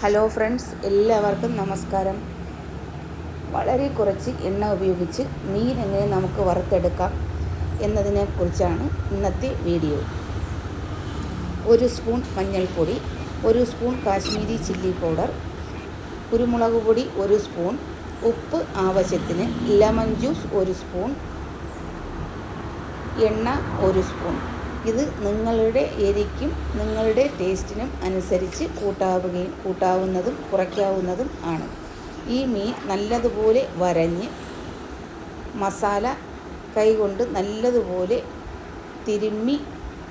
Hello friends എല്ലാവർക്കും നമസ്കാരം. വളരെ കുറച്ച് എണ്ണ ഉപയോഗിച്ച് മീൻ എങ്ങനെ നമുക്ക് വറുത്തെടുക്കാം എന്നതിനെക്കുറിച്ചാണ് ഇന്നത്തെ വീഡിയോ. ഒരു സ്പൂൺ മഞ്ഞൾപ്പൊടി ഒരു സ്പൂൺ കാശ്മീരി ചില്ലി പൗഡർ കുരുമുളക് പൊടി ഒരു സ്പൂൺ ഉപ്പ് ആവശ്യത്തിന് ലെമൺ ജ്യൂസ് ഒരു സ്പൂൺ എണ്ണ ഒരു സ്പൂൺ. ഇത് നിങ്ങളുടെ എരിക്കും നിങ്ങളുടെ ടേസ്റ്റിനും അനുസരിച്ച് കൂട്ടാവുകയും കൂട്ടാവുന്നതും കുറയ്ക്കാവുന്നതും ആണ്. ഈ മീൻ നല്ലതുപോലെ വരഞ്ഞ് മസാല കൈകൊണ്ട് നല്ലതുപോലെ തിരുമ്മി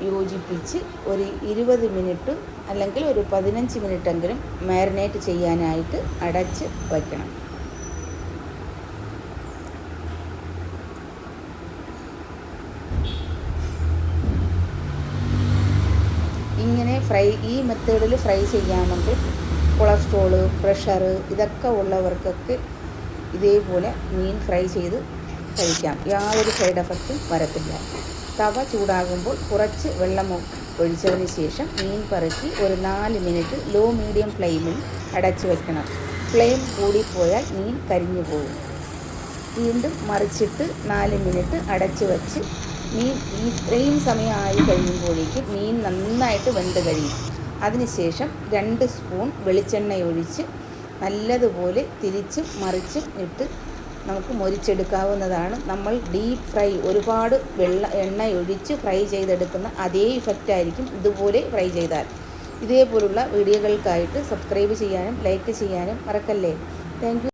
യോജിപ്പിച്ച് ഒരു ഇരുപത് മിനിറ്റ് അല്ലെങ്കിൽ ഒരു പതിനഞ്ച് മിനിറ്റെങ്കിലും മാരിനേറ്റ് ചെയ്യാനായിട്ട് അടച്ച് വയ്ക്കണം. ഇങ്ങനെ ഫ്രൈ ഈ മെത്തേഡിൽ ഫ്രൈ ചെയ്യാമെങ്കിൽ കൊളസ്ട്രോൾ പ്രഷർ ഇതൊക്കെ ഉള്ളവർക്കൊക്കെ ഇതേപോലെ മീൻ ഫ്രൈ ചെയ്ത് കഴിക്കാം. യാതൊരു സൈഡ് എഫക്റ്റും വരത്തില്ല. തവ ചൂടാകുമ്പോൾ കുറച്ച് വെള്ളം ഒഴിച്ചതിന് ശേഷം മീൻ പറക്കി ഒരു നാല് മിനിറ്റ് ലോ മീഡിയം ഫ്ലെയിമിൽ അടച്ചു വെക്കണം. ഫ്ലെയിം കൂടിപ്പോയാൽ മീൻ കരിഞ്ഞു പോകും. വീണ്ടും മറിച്ചിട്ട് നാല് മിനിറ്റ് അടച്ച് വെച്ച് മീൻ ഇത്രയും സമയമായി കഴിയുമ്പോഴേക്ക് മീൻ നന്നായിട്ട് വെന്ത് കഴിയും. അതിനുശേഷം രണ്ട് സ്പൂൺ വെളിച്ചെണ്ണ ഒഴിച്ച് നല്ലതുപോലെ തിരിച്ചും മറിച്ചും ഇട്ട് നമുക്ക് മൊരിച്ചെടുക്കാവുന്നതാണ്. നമ്മൾ ഡീപ്പ് ഫ്രൈ ഒരുപാട് വെള്ള എണ്ണ ഒഴിച്ച് ഫ്രൈ ചെയ്തെടുക്കുന്ന അതേ ഇഫക്റ്റ് ആയിരിക്കും ഇതുപോലെ ഫ്രൈ ചെയ്താൽ. ഇതേപോലുള്ള വീഡിയോകൾക്കായിട്ട് സബ്സ്ക്രൈബ് ചെയ്യാനും ലൈക്ക് ചെയ്യാനും മറക്കല്ലേ. താങ്ക്